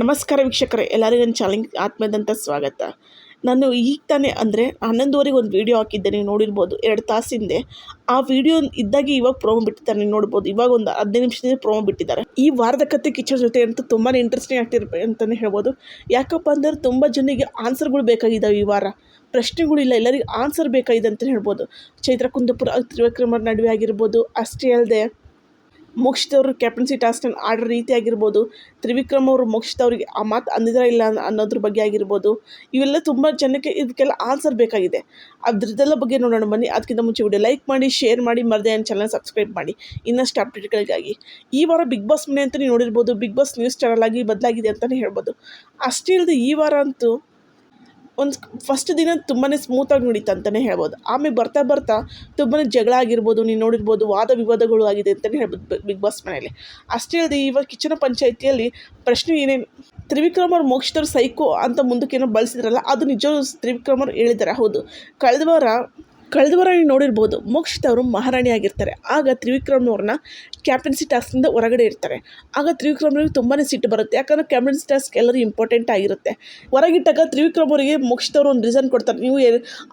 ನಮಸ್ಕಾರ ವೀಕ್ಷಕರೇ, ಎಲ್ಲರಿಗೂ ನನ್ನ ಚಾಲೆಂಜ್ ಆತ್ಮದಂತ ಸ್ವಾಗತ. ನಾನು ಈಗ ತಾನೇ ಅಂದರೆ ಹನ್ನೊಂದುವರೆಗೆ ಒಂದು ವೀಡಿಯೋ ಹಾಕಿದ್ದೆ, ನೀವು ನೋಡಿರ್ಬೋದು. ಎರಡು ತಾಸಿಂದೆ ಆ ವಿಡಿಯೋ ಇದ್ದಾಗೆ ಇವಾಗ ಪ್ರೋಮೋ ಬಿಟ್ಟಿದ್ದಾರೆ, ನೀವು ನೋಡ್ಬೋದು. ಇವಾಗ ಒಂದು ಹದಿನೈದು ನಿಮಿಷದಿಂದ ಪ್ರೋಮೋ ಬಿಟ್ಟಿದ್ದಾರೆ. ಈ ವಾರದ ಕತೆ ಕಿಚ್ಚರ್ ಜೊತೆ ಅಂತೂ ತುಂಬಾ ಇಂಟ್ರೆಸ್ಟಿಂಗ್ ಆಗ್ತಿರ್ಬೇಕು ಅಂತಲೇ ಹೇಳ್ಬೋದು. ಯಾಕಪ್ಪ ಅಂದರೆ ತುಂಬ ಜನರಿಗೆ ಆನ್ಸರ್ಗಳು ಬೇಕಾಗಿದ್ದಾವೆ ಈ ವಾರ. ಪ್ರಶ್ನೆಗಳಿಲ್ಲ ಎಲ್ಲರಿಗೂ ಆನ್ಸರ್ ಬೇಕಾಗಿದೆ ಅಂತಲೇ ಹೇಳ್ಬೋದು. ಚೈತ್ರ ಕುಂದಪುರ ತ್ರಿವಿಕ್ರಮರ ನಡುವೆ ಆಗಿರ್ಬೋದು, ಅಷ್ಟೇ ಅಲ್ಲದೆ ಮೋಕ್ಷಿತವ್ರ ಕ್ಯಾಪ್ಟನ್ಸಿ ಟಾಸ್ಕನ್ನು ಆಡೋ ರೀತಿ ಆಗಿರ್ಬೋದು. ತ್ರಿವಿಕ್ರಮ್ ಅವರು ಮೋಕ್ಷಿತವ್ರಿಗೆ ಆ ಮಾತು ಅಂದಿದ್ರ ಇಲ್ಲ ಅನ್ನೋ- ಅನ್ನೋದ್ರ ಬಗ್ಗೆ ಆಗಿರ್ಬೋದು. ಇವೆಲ್ಲ ತುಂಬ ಜನಕ್ಕೆ ಇದಕ್ಕೆಲ್ಲ ಆನ್ಸರ್ ಬೇಕಾಗಿದೆ. ಅದ್ರದ್ದೆಲ್ಲ ಬಗ್ಗೆ ನೋಡೋಣ ಬನ್ನಿ. ಅದಕ್ಕಿಂತ ಮುಂಚೆ ವಿಡಿಯೋ ಲೈಕ್ ಮಾಡಿ ಶೇರ್ ಮಾಡಿ, ಮರದೇ ನನ್ನ ಚಾನಲ್ ಸಬ್ಸ್ಕ್ರೈಬ್ ಮಾಡಿ. ಇನ್ನಷ್ಟು ಅಪ್ಡೇಟ್ಗಳಿಗಾಗಿ ಈ ವಾರ ಬಿಗ್ ಬಾಸ್ ಮನೆ ಅಂತ ನೋಡಿರ್ಬೋದು. ಬಿಗ್ ಬಾಸ್ ನ್ಯೂಸ್ ಚಾನಲ್ ಆಗಿ ಬದಲಾಗಿದೆ ಅಂತಲೇ ಹೇಳ್ಬೋದು. ಅಷ್ಟೇ ಇಲ್ಲದೆ ಈ ವಾರ ಅಂತೂ ಒಂದು ಫಸ್ಟ್ ದಿನ ತುಂಬಾ ಸ್ಮೂತಾಗಿ ನಡೀತು ಅಂತಲೇ ಹೇಳ್ಬೋದು. ಆಮೇಲೆ ಬರ್ತಾ ಬರ್ತಾ ತುಂಬಾ ಜಗಳ ಆಗಿರ್ಬೋದು, ನೀನು ನೋಡಿರ್ಬೋದು, ವಾದ ವಿವಾದಗಳು ಆಗಿದೆ ಅಂತಲೇ ಹೇಳ್ಬೋದು ಬಿಗ್ ಬಾಸ್ ಮನೆಯಲ್ಲಿ. ಅಷ್ಟೇ ಅಲ್ಲದೆ ಇವಾಗ ಕಿಚನ ಪಂಚಾಯಿತಿಯಲ್ಲಿ ಪ್ರಶ್ನೆ ಏನೇನು, ತ್ರಿವಿಕ್ರಮ್ ಅವ್ರು ಸೈಕೋ ಅಂತ ಮುಂದಕ್ಕೆ ಏನೋ ಬಳಸಿದ್ರಲ್ಲ, ಅದು ನಿಜವೂ ತ್ರಿವಿಕ್ರಮ್ ಅವ್ರು ಹೇಳಿದ್ದಾರೆ ಹೌದು. ಕಳೆದ ವಾರ ಕಳೆದ ವಾರ ನೀವು ನೋಡಿರ್ಬೋದು, ಮೋಕ್ಷಿತ್ ಅವರು ಮಹಾರಾಣಿ ಆಗಿರ್ತಾರೆ ಆಗ ತ್ರಿವಿಕ್ರಮ್ ಅವ್ರನ್ನ ಕ್ಯಾಪ್ಟನ್ಸಿ ಟಾಸ್ಕಿಂದ ಹೊರಗಡೆ ಇರ್ತಾರೆ. ಆಗ ತ್ರಿವಿಕ್ರಮ್ ಅವ್ರಿಗೆ ತುಂಬಾ ಸಿಟ್ಟು ಬರುತ್ತೆ. ಯಾಕಂದರೆ ಕ್ಯಾಪ್ಟನ್ಸಿ ಟಾಸ್ಕ್ ಎಲ್ಲರೂ ಇಂಪಾರ್ಟೆಂಟ್ ಆಗಿರುತ್ತೆ. ಹೊರಗಿಟ್ಟಾಗ ತ್ರಿವಿಕ್ರಮ್ ಅವರಿಗೆ ಮೋಕ್ಷಿತ್ ಅವರು ಒಂದು ರೀಸನ್ ಕೊಡ್ತಾರೆ. ನೀವು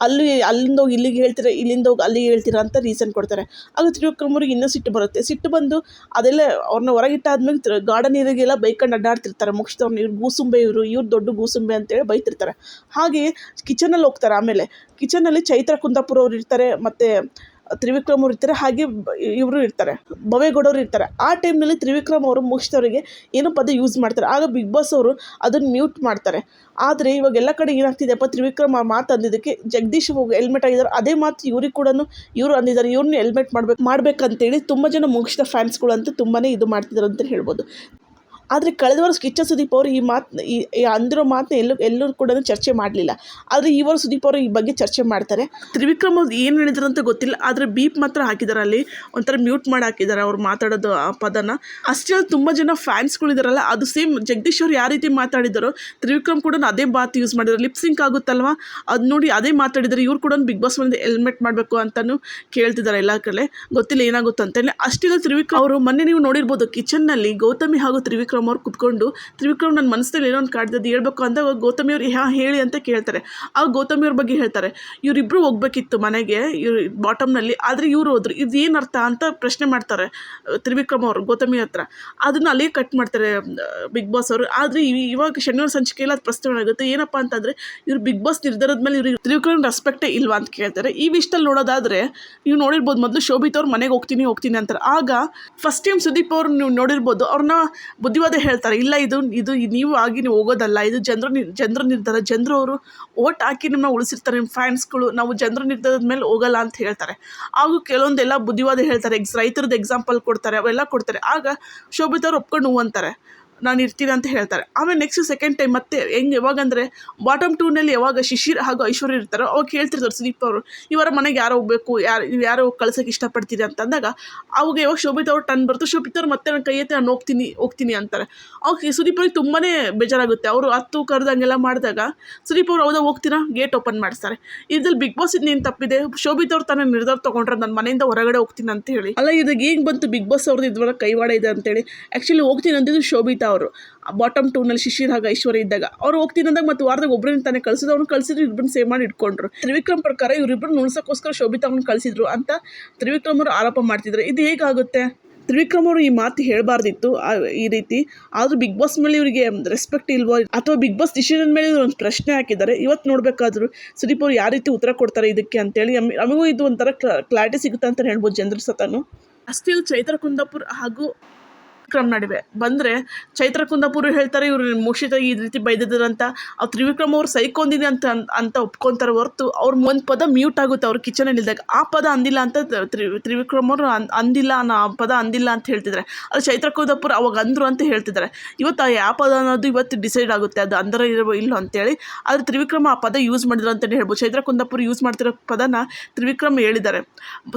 ಅಲ್ಲಿ, ಅಲ್ಲಿಂದ ಹೋಗಿ ಇಲ್ಲಿಗೆ ಹೇಳ್ತೀರ, ಇಲ್ಲಿಂದ ಹೋಗಿ ಅಲ್ಲಿಗೆ ಹೇಳ್ತೀರಾ ಅಂತ ರೀಸನ್ ಕೊಡ್ತಾರೆ. ಆಗ ತ್ರಿವಿಕ್ರಮ್ ಅವ್ರಿಗೆ ಇನ್ನೂ ಸಿಟ್ಟು ಬರುತ್ತೆ. ಸಿಟ್ಟು ಬಂದು ಅದೆಲ್ಲ ಅವ್ರನ್ನ ಹೊರಗಿಟ್ಟಾದ್ಮೇಲೆ ಗಾರ್ಡನ್ ಏರಿಯಾಗೆಲ್ಲ ಬೈಕೊಂಡು ಅಡ್ಡಾಡ್ತಿರ್ತಾರೆ. ಮೋಕ್ಷಿತ ಅವ್ರನ್ನ ಇವ್ರು ಗೂಸುಂಬೆ, ಇವರು, ಇವ್ರು ದೊಡ್ಡ ಗೂಸುಂಬೆ ಅಂತೇಳಿ ಬೈತಿರ್ತಾರೆ. ಹಾಗೆ ಕಿಚನಲ್ಲಿ ಹೋಗ್ತಾರೆ ಆಮೇಲೆ. ಕಿಚನಲ್ಲಿ ಚೈತ್ರ ಕುಂದಾಪುರ ಅವ್ರು ಇರ್ತಾರೆ, ಮತ್ತು ತ್ರಿವಿಕ್ರಮ್ ಅವ್ರು ಇರ್ತಾರೆ, ಹಾಗೆ ಇವರು ಇರ್ತಾರೆ ಭವೇಗೌಡವ್ರು ಇರ್ತಾರೆ. ಆ ಟೈಮ್ನಲ್ಲಿ ತ್ರಿವಿಕ್ರಮ್ ಅವರು ಮುಗಿಸಿದವರಿಗೆ ಏನೋ ಪದ ಯೂಸ್ ಮಾಡ್ತಾರೆ. ಆಗ ಬಿಗ್ ಬಾಸ್ ಅವರು ಅದನ್ನು ಮ್ಯೂಟ್ ಮಾಡ್ತಾರೆ. ಆದರೆ ಇವಾಗ ಎಲ್ಲ ಕಡೆ ಏನಾಗ್ತಿದೆಯಪ್ಪ, ತ್ರಿವಿಕ್ರಮ್ ಆ ಮಾತು ಅಂದಿದ್ದಕ್ಕೆ ಜಗದೀಶ್ ಹೆಲ್ಮೆಟ್ ಆಗಿದ್ದಾರೆ. ಅದೇ ಮಾತು ಇವ್ರಿಗೆ ಕೂಡ ಇವರು ಅಂದಿದ್ದಾರೆ. ಇವ್ರನ್ನ ಹೆಲ್ಮೆಟ್ ಮಾಡ್ಬೇಕು, ಮಾಡ್ಬೇಕಂತೇಳಿ ತುಂಬ ಜನ ಮುಗಿಸಿದ ಫ್ಯಾನ್ಸ್ಗಳಂತೂ ತುಂಬಾ ಇದು ಮಾಡ್ತಿದ್ದಾರೆ ಅಂತ ಹೇಳ್ಬೋದು. ಆದರೆ ಕಳೆದ ವಾರ ಕಿಚ್ಚ ಸುದೀಪ್ ಅವರು ಈ ಮಾತು ಈ ಅಂದಿರೋ ಮಾತನ್ನ ಎಲ್ಲೂ ಎಲ್ಲರೂ ಕೂಡ ಚರ್ಚೆ ಮಾಡಲಿಲ್ಲ. ಆದರೆ ಈ ವಾರ ಸುದೀಪ್ ಅವರು ಈ ಬಗ್ಗೆ ಚರ್ಚೆ ಮಾಡ್ತಾರೆ. ತ್ರಿವಿಕ್ರಮ್ ಅವ್ರು ಏನು ಹೇಳಿದ್ರು ಅಂತ ಗೊತ್ತಿಲ್ಲ, ಆದರೆ ಬೀಪ್ ಮಾತ್ರ ಹಾಕಿದ್ದಾರೆ ಅಲ್ಲಿ. ಒಂಥರ ಮ್ಯೂಟ್ ಮಾಡಿ ಹಾಕಿದ್ದಾರೆ ಅವ್ರು ಮಾತಾಡೋದು ಆ ಪದನ. ಅಷ್ಟೇ ಅಲ್ಲಿ ತುಂಬ ಜನ ಫ್ಯಾನ್ಸ್ಗಳಿದಾರಲ್ಲ ಅದು ಸೇಮ್ ಜಗದೀಶ್ ಅವ್ರು ಯಾವ ರೀತಿ ಮಾತಾಡಿದ್ದಾರೋ ತ್ರಿವಿಕ್ರಮ್ ಕೂಡ ಅದೇ ಮಾತು ಯೂಸ್ ಮಾಡಿದ್ರು. ಲಿಪ್ ಸಿಂಕ್ ಆಗುತ್ತಲ್ವಾ? ಅದು ನೋಡಿ ಅದೇ ಮಾತಾಡಿದ್ದಾರೆ ಇವ್ರು ಕೂಡ ಬಿಗ್ ಬಾಸ್ ಮುಂದೆ ಹೆಲ್ಮೆಟ್ ಮಾಡಬೇಕು ಅಂತಲೂ ಕೇಳ್ತಿದ್ದಾರೆ ಎಲ್ಲ ಕಡೆ. ಗೊತ್ತಿಲ್ಲ ಏನಾಗುತ್ತೆ ಅಂತೇಳಿ ಅಷ್ಟಿಲ್ಲ ತ್ರಿವಿಕ್ರಮ್ ಅವರು ಮೊನ್ನೆ ನೀವು ನೋಡಿರ್ಬೋದು ಕಿಚನ್ನಲ್ಲಿ ಗೌತಮಿ ಹಾಗೂ ತ್ರಿವಿಕ್ರಮ್ ಅವ್ರು ಕುತ್ಕೊಂಡು, ತ್ರಿವಿಕ್ರಮ್ ನನ್ನ ಮನಸ್ಸಲ್ಲಿ ಏನೋ ಒಂದು ಕಾಡ್ದದ್ದು ಹೇಳ್ಬೇಕು ಅಂತ ಗೌತಮಿ ಅವ್ರು ಯಾ ಹೇಳಿ ಅಂತ ಕೇಳ್ತಾರೆ. ಆ ಗೌತಮಿ ಅವ್ರ ಬಗ್ಗೆ ಹೇಳ್ತಾರೆ ಇವರಿಬ್ಬರು ಹೋಗ್ಬೇಕಿತ್ತು ಮನೆಗೆ, ಇವ್ರು ಬಾಟಮ್ನಲ್ಲಿ ಆದರೆ ಇವರು ಹೋದ್ರು, ಇದು ಏನು ಅರ್ಥ ಅಂತ ಪ್ರಶ್ನೆ ಮಾಡ್ತಾರೆ, ತ್ರಿವಿಕ್ರಮ್ ಅವರು, ಗೌತಮಿ ಹತ್ರ. ಅದನ್ನು ಅಲ್ಲಿಗೆ ಕಟ್ ಮಾಡ್ತಾರೆ, ಬಿಗ್ ಬಾಸ್ ಅವರು. ಆದರೆ ಇವಾಗ ಶನಿವಾರ ಸಂಚಿಕೆಯಲ್ಲಿ ಅದು ಪ್ರಶ್ನೆ ಆಗುತ್ತೆ. ಏನಪ್ಪ ಅಂತಂದರೆ, ಇವ್ರು ಬಿಗ್ ಬಾಸ್ ನಿರ್ಧಾರದ ಮೇಲೆ ಇವ್ರಿಗೆ ತ್ರಿವಿಕ್ರಮ್ ರೆಸ್ಪೆಕ್ಟೇ ಇಲ್ವಾ ಅಂತ ಕೇಳ್ತಾರೆ. ಈ ವಿಷಯದಲ್ಲಿ ನೋಡೋದಾದರೆ, ನೀವು ನೋಡಿರ್ಬೋದು ಮೊದಲು ಶೋಭಿತ್ ಅವ್ರು ಮನೆಗೆ ಹೋಗ್ತೀನಿ ಹೋಗ್ತೀನಿ ಅಂತಾರೆ. ಆಗ ಫಸ್ಟ್ ಟೈಮ್ ಸುದೀಪ್ ಅವ್ರು ನೀವು ನೋಡಿರ್ಬೋದು ಅವ್ರನ್ನ ಬುದ್ಧಿವಾದ ಹೇಳ್ತಾರೆ, ಇಲ್ಲ, ಇದು ಇದು ನೀವು ಆಗಿ ನೀವು ಹೋಗೋದಲ್ಲ, ಇದು ಜನರ ಜನರ ನಿರ್ಧಾರ ಜನರು ಅವರು ಓಟ್ ಹಾಕಿ ನಿಮ್ಮನ್ನ ಉಳಿಸಿರ್ತಾರೆ ನಿಮ್ಮ ಫ್ಯಾನ್ಸ್ಗಳು, ನಾವು ಜನರು ನಿರ್ಧಾರದ ಮೇಲೆ ಹೋಗಲ್ಲ ಅಂತ ಹೇಳ್ತಾರೆ. ಹಾಗೂ ಕೆಲವೊಂದೆಲ್ಲ ಬುದ್ಧಿವಾದ ಹೇಳ್ತಾರೆ, ಎಕ್ಸ್ ರೈತರದ್ದು ಎಕ್ಸಾಂಪಲ್ ಕೊಡ್ತಾರೆ, ಅವೆಲ್ಲ ಕೊಡ್ತಾರೆ. ಆಗ ಶೋಭಿತವ್ರು ಒಪ್ಕೊಂಡು ಹ್ಞೂ ಅಂತಾರೆ ನಾನು ಇರ್ತೀನಿ ಅಂತ ಹೇಳ್ತಾರೆ. ಆಮೇಲೆ ನೆಕ್ಸ್ಟ್ ಸೆಕೆಂಡ್ ಟೈಮ್ ಮತ್ತೆ ಹೆಂಗೆ ಯಾವಾಗಂದರೆ ಬಾಟಮ್ ಟೂನಲ್ಲಿ ಯಾವಾಗ ಶಿಶಿರ್ ಹಾಗೂ ಐಶ್ವರ್ಯ ಇರ್ತಾರೋ ಅವಾಗ ಹೇಳ್ತಿರ್ತಾರೆ ಸುದೀಪ್ ಅವರು, ಇವರ ಮನೆಗೆ ಯಾರೋ ಹೋಗ್ಬೇಕು, ಯಾರು ಯಾರೋ ಕಳ್ಸೋಕ್ಕೆ ಇಷ್ಟಪಡ್ತೀರಿ ಅಂತ ಅಂದಾಗ, ಅವಾಗ ಯಾವಾಗ ಶೋಭಿತ್ ಅವ್ರು ಟನ್ ಬರ್ತು, ಶೋಭಿತ್ ಅವ್ರು ಮತ್ತೆ ನನ್ನ ಕೈ ಎತ್ತಿ ನಾನು ಹೋಗ್ತೀನಿ ಹೋಗ್ತೀನಿ ಅಂತಾರೆ. ಅವಾಗ ಸುದೀಪ್ ಅವ್ರಿಗೆ ತುಂಬಾ ಬೇಜಾರಾಗುತ್ತೆ. ಅವರು ಹತ್ತು ಕರೆದಂಗೆಲ್ಲ ಮಾಡಿದಾಗ ಸುದೀಪ್ ಅವ್ರು ಹೌದಾ ಹೋಗ್ತೀರಾ? ಗೇಟ್ ಓಪನ್ ಮಾಡಿಸ್ತಾರೆ. ಇದ್ರಲ್ಲಿ ಬಿಗ್ ಬಾಸ್ ಇನ್ನೇನು ತಪ್ಪಿದೆ? ಶೋಭಿತ್ ಅವ್ರು ತಾನೇ ನಿರ್ಧಾರ ತೊಗೊಂಡ್ರೆ ನನ್ನ ಮನೆಯಿಂದ ಹೊರಗಡೆ ಹೋಗ್ತೀನಿ ಅಂತ ಹೇಳಿ. ಅಲ್ಲ ಇದಾಗ ಈಗ ಬಂತು ಬಿಗ್ ಬಾಸ್ ಅವ್ರದ್ದು ಇದ್ರೊಳಗೆ ಕೈವಾಡ ಇದೆ ಅಂತೇಳಿ. ಆ್ಯಕ್ಚುಲಿ ಹೋಗ್ತೀನಿ ಅಂತಿದ್ರು ಶೋಭಿತಾ. ಅವರು. ಬಾಟಮ್ ಟೂನಲ್ಲಿ ಶಿಶಿರ್ ಹಾಗ ಇದ್ದಾಗ ಅವ್ರು ಹೋಗ್ತೀನಂದಾಗ ಮತ್ತು ವಾರದಾಗ ಒಬ್ಬರನ್ನ ತಾನೇ ಕಳಿಸಿದ್ರು ಅವ್ನು ಕಳಿಸಿದ್ರು ಇಬ್ಬರನ್ನ ಸೇವ್ ಮಾಡಿ ಇಟ್ಕೊಂಡ್ರು. ತ್ರಿವಿಕ್ರಮ್ ಪ್ರಕಾರ ಇವರಿಬ್ಬರು ನುಣಸಕ್ಕೋಸ್ಕರ ಶೋಭಿತಾ ಅವ್ನು ಕಳಿಸಿದ್ರು ಅಂತ ತ್ರಿವಿಕ್ರಮ್ ಅವರು ಆರೋಪ ಮಾಡ್ತಿದ್ರು. ಇದು ಹೇಗಾಗುತ್ತೆ? ತ್ರಿವಿಕ್ರಮ್ ಅವರು ಈ ಮಾತು ಹೇಳಬಾರ್ದಿತ್ತು ಈ ರೀತಿ. ಆದರೂ ಬಿಗ್ ಬಾಸ್ ಮೇಲೆ ಇವರಿಗೆ ರೆಸ್ಪೆಕ್ಟ್ ಇಲ್ವೋ, ಅಥವಾ ಬಿಗ್ ಬಾಸ್ ಡಿಸಿಷನ್ ಮೇಲೆ ಒಂದು ಪ್ರಶ್ನೆ ಹಾಕಿದ್ದಾರೆ. ಇವತ್ತು ನೋಡಬೇಕಾದ್ರು ಸುದೀಪ್ ಅವರು ಯಾವ ರೀತಿ ಉತ್ತರ ಕೊಡ್ತಾರೆ ಇದಕ್ಕೆ ಅಂತೇಳಿ. ನಮ್- ನಮಗೂ ಇದು ಒಂಥರ ಕ್ಲಾರಿಟಿ ಸಿಗುತ್ತೆ ಅಂತ ಹೇಳ್ಬೋದು ಜನರ ಸತನು. ಅಷ್ಟೇ ಅಲ್ಲ ಚೈತ್ರ ಕುಂದಾಪುರ್ ಹಾಗೂ ವಿಕ್ರಮ್ ನಡುವೆ. ಬಂದರೆ ಚೈತ್ರ ಕುಂದಾಪುರ ಹೇಳ್ತಾರೆ, ಇವರು ಮುಷಿತ ಈ ರೀತಿ ಬೈದಿದ್ದಾರಂತ. ಅವ್ರು ತ್ರಿವಿಕ್ರಮ್ ಅವ್ರು ಸೈಕೊಂದಿದೆ ಅಂತ ಅಂತ ಒಪ್ಕೊಂತಾರೆ ಹೊರತು ಅವ್ರ ಒಂದು ಪದ ಮ್ಯೂಟ್ ಆಗುತ್ತೆ, ಅವ್ರ ಕಿಚನಲ್ಲಿ ಇದ್ದಾಗ ಆ ಪದ ಅಂದಿಲ್ಲ ಅಂತ ತ್ರಿ, ತ್ರಿವಿಕ್ರಮ್ ಅವರು ಅಂದಿಲ್ಲ ಅನ್ನೋ ಆ ಪದ ಅಂದಿಲ್ಲ ಅಂತ ಹೇಳ್ತಿದ್ದಾರೆ ಅದು ಚೈತ್ರ ಕುಂದಾಪುರ ಅವಾಗ ಅಂದರು ಅಂತ ಹೇಳ್ತಿದ್ದಾರೆ ಇವತ್ತು ಆ ಯಾವ ಪದ ಅನ್ನೋದು ಇವತ್ತು ಡಿಸೈಡ್ ಆಗುತ್ತೆ, ಅದು ಅಂದ್ರೆ ಇರೋ ಇಲ್ಲೋ ಅಂತೇಳಿ. ಆದರೆ ತ್ರಿವಿಕ್ರಮ್ ಆ ಪದ ಯೂಸ್ ಮಾಡಿದ್ರು ಅಂತಲೇ ಹೇಳ್ಬೋದು. ಚೈತ್ರ ಕುಂದಾಪುರ ಯೂಸ್ ಮಾಡ್ತಿರೋ ಪದನ ತ್ರಿವಿಕ್ರಮ್ ಹೇಳಿದ್ದಾರೆ.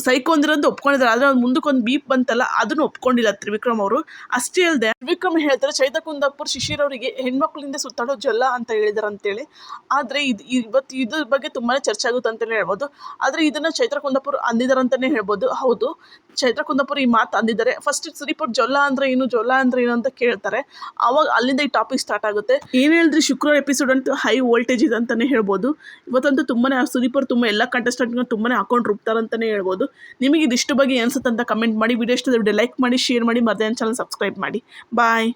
ಸೈಕೋ ಅಂದಿರೋದು ಒಪ್ಕೊಂಡಿದ್ದಾರೆ, ಆದರೆ ಅವ್ರು ಮುಂದಕ್ಕೆ ಒಂದು ಬೀಪ್ ಬಂತಲ್ಲ, ಅದನ್ನು ಒಪ್ಕೊಂಡಿಲ್ಲ ತ್ರಿವಿಕ್ರಮ್ ಅವರು. ಅಷ್ಟೇ ಅಲ್ಲದೆ ವಿಕ್ರಮ್ ಹೇಳ್ತಾರೆ, ಚೈತ ಕುಂದಾಪುರ್ ಶಿಶಿರವರಿಗೆ ಹೆಣ್ಮಕ್ಳಿಂದ ಸುತ್ತಾಡೋ ಜಲ್ಲ ಅಂತ ಹೇಳಿದಾರೆ ಅಂತೇಳಿ ಆದರೆ ಇದು ಇವತ್ತು ಇದ್ರ ಬಗ್ಗೆ ತುಂಬಾ ಚರ್ಚೆ ಆಗುತ್ತೆ ಅಂತಲೇ ಹೇಳ್ಬೋದು. ಆದರೆ ಇದನ್ನು ಚೈತ್ರ ಕುಂದಾಪುರ್ ಅಂದಿದ್ದಾರೆ ಅಂತಲೇ ಹೇಳ್ಬೋದು. ಹೌದು ಚೈತ್ರ ಕುಂದಾಪುರ್ ಈ ಮಾತು ಅಂದಿದ್ದಾರೆ. ಫಸ್ಟ್ ಸುದೀಪ್ ಜೊಲ್ಲ ಅಂದ್ರೆ ಏನು, ಜೊಲ್ಲ ಅಂದ್ರೆ ಏನು ಅಂತ ಕೇಳ್ತಾರೆ. ಅವಾಗ ಅಲ್ಲಿಂದ ಈ ಟಾಪಿಕ್ ಸ್ಟಾರ್ಟ್ ಆಗುತ್ತೆ. ಏನು ಹೇಳಿದ್ರಿ, ಶುಕ್ರವಾರ ಎಪಿಸೋಡ್ ಅಂತೂ ಹೈ ವೋಲ್ಟೇಜ್ ಇದೆ ಅಂತಲೇ ಹೇಳ್ಬೋದು. ಇವತ್ತಂತೂ ತುಂಬಾ ಸುದೀಪರ್ ತುಂಬಾ ಎಲ್ಲ ಕಂಟೆಸ್ಟೆಂಟ್ನ ತುಂಬಾ ಅಕೌಂಟ್ ರುಬ್ತಾರೆ ಅಂತಲೇ ಹೇಳ್ಬೋದು. ನಿಮಗೆ ಇದಿಷ್ಟು ಬಗ್ಗೆ ಅನ್ಸುತ್ತೆ ಅಂತ ಕಮೆಂಟ್ ಮಾಡಿ ವಿಡಿಯೋ ಇಷ್ಟ ಲೈಕ್ ಮಾಡಿ ಶೇರ್ ಮಾಡಿ ಮತ್ತೆ ಚಾನಲ್ ಸಬ್ಸ್ಕ್ರೈಬ್ ಮಾಡಿ. ಬಾಯ್